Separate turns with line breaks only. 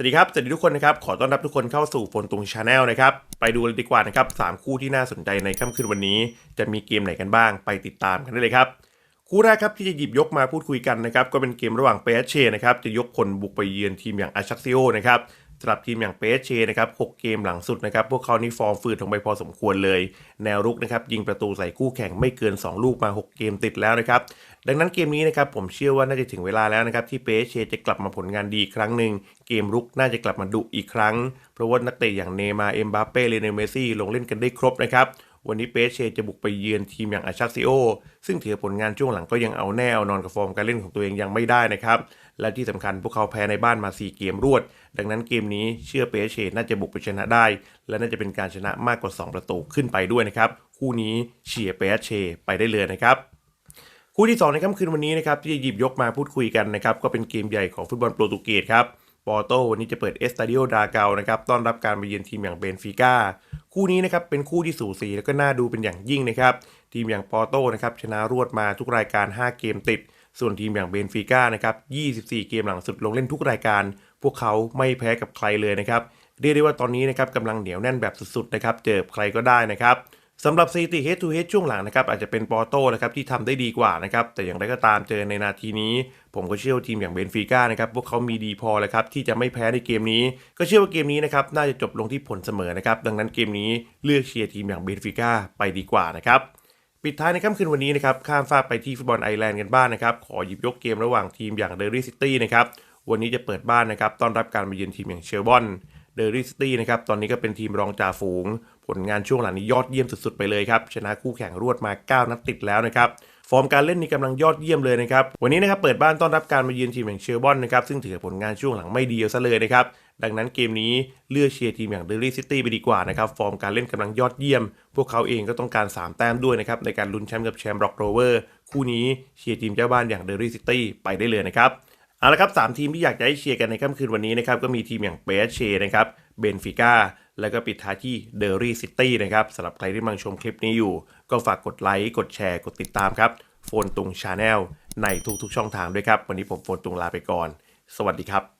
สวัสดีครับ สวัสดีทุกคนนะครับ ขอต้อนรับทุกคนเข้าสู่โฟนตุงชาแนลนะครับ ไปดูเลยดีกว่านะครับสามคู่ที่น่าสนใจในค่ำคืนวันนี้ จะมีเกมไหนกันบ้าง ไปติดตามกันได้เลยครับ คู่แรกครับที่จะหยิบยกมาพูดคุยกันนะครับ ก็เป็นเกมระหว่างเปเชนะครับ จะยกพลบุกไปเยือนทีมอย่างอาชักซิโอนะครับ สำหรับทีมอย่างเปเชนะครับ6เกมหลังสุดนะครับพวกเขานี่ฟอร์มฝืดลงไปพอสมควรเลย แนวรุกนะครับยิงประตูใส่คู่แข่งไม่เกิน 2 ลูกมา 6 เกมติดแล้วนะครับดังนั้นเกมนี้นะครับผมเชื่อว่าน่าจะถึงเวลาแล้วนะครับที่เปเชจะกลับมาผลงานดีครั้งหนึ่งเกมรุกน่าจะกลับมาดุอีกครั้งเพราะว่านักเตะอย่างเนมาร์เอ็มบาเป้เลเนเมซี่ลงเล่นกันได้ครบนะครับ วันนี้เปเชจะบุกไปเยือนทีมอย่างอาชักซิโอ ซึ่งถือผลงานช่วงหลังก็ยังเอาแน่เอานอนกับฟอร์มการเล่นของตัวเองยังไม่ได้นะครับ และที่สำคัญพวกเขาแพ้ในบ้านมา 4 เกมรวด ดังนั้นเกมนี้เชื่อเปเชน่าจะบุกไปชนะได้ และน่าจะเป็นการชนะมากกว่า 2 ประตูขึ้นไปด้วยนะครับ คู่นี้เชียร์เปเชไปได้เลยนะครับคู่ที่ 2 ในค่ำคืนวันนี้นะครับที่จะหยิบยกมาพูดคุยกันนะครับก็เป็นเกมใหญ่ของฟุตบอลโปรตุเกสครับปอร์โตวันนี้จะเปิดเอสตาดิโอดาเกานะครับต้อนรับการมาเยือนทีมอย่างเบนฟิก้า คู่นี้นะครับเป็นคู่ที่สูสีแล้วก็น่าดูเป็นอย่างยิ่งนะครับ ทีมอย่างปอร์โตนะครับชนะรวดมาทุกรายการ 5 เกมติด ส่วนทีมอย่างเบนฟิก้านะครับ 24 เกมหลังสุดลงเล่นทุกรายการ พวกเขาไม่แพ้กับใครเลยนะครับ เรียกได้ว่าตอนนี้นะครับกำลังเหนียวแน่นแบบสุดๆนะครับ เจอใครก็ได้นะครับ สำหรับสถิติ head to head ช่วงหลังนะครับอาจจะเป็นปอร์โตนะครับที่ทำได้ดีกว่านะครับแต่อย่างไรก็ตามเจอในนาทีนี้ ผมก็เชื่อว่าทีมอย่างเบนฟิก้านะครับพวกเขามีดีพอแล้วครับที่จะไม่แพ้ในเกมนี้ ก็เชื่อว่าเกมนี้นะครับน่าจะจบลงที่ผลเสมอนะครับดังนั้นเกมนี้เลือกเชียร์ทีมอย่างเบนฟิก้าไปดีกว่านะครับปิดท้ายในค่ำคืนวันนี้นะครับข้ามฟากไปที่ฟุตบอลไอร์แลนด์กันบ้างนะครับขอหยิบยกเกมระหว่างทีมอย่างเดอรี่ซิตี้นะครับวันนี้จะเปิดบ้านนะครับต้อนรับการมาเยือนทีมอย่างเชลบอน เดอริสตี้นะครับ ตอนนี้ก็เป็นทีมรองจ่าฝูง ผลงานช่วงหลังนี้ยอดเยี่ยมสุดๆไปเลยครับ ชนะคู่แข่งรวดมา 9 นัดติดแล้วนะครับ ฟอร์มการเล่นนี่กำลังยอดเยี่ยมเลยนะครับ วันนี้นะครับเปิดบ้านต้อนรับการมาเยือนทีมอย่างเชลบอนนะครับ ซึ่งถือผลงานช่วงหลังไม่ดีเอาซะเลยนะครับ ดังนั้นเกมนี้เลือกเชียร์ทีมอย่างเดอรี่ซิตี้ไปดีกว่านะครับ ฟอร์มการเล่นกำลังยอดเยี่ยม พวกเขาเองก็ต้องการ 3 แต้มด้วยนะครับในการลุ้นแชมป์กับแชมป์ร็อกโรเวอร์ คู่นี้เชียร์ทีมเจ้าบ้านอย่างเดอรี่ซิตี้ไปได้เลยนะครับ เอาละครับสามทีมที่อยากจะให้เชียร์กันในค่ำคืนวันนี้นะครับก็มีทีมอย่างเปเชนะครับเบนฟิก้าแล้วก็ปิดท้ายที่เดอรี่ซิตี้นะครับสำหรับใครที่กำลังชมคลิปนี้อยู่ ก็ฝากกดไลค์กดแชร์ กดติดตามครับ โฟนตุงชาแนลในทุกๆช่องทางด้วยครับ วันนี้ผมโฟนตุงลาไปก่อน สวัสดีครับ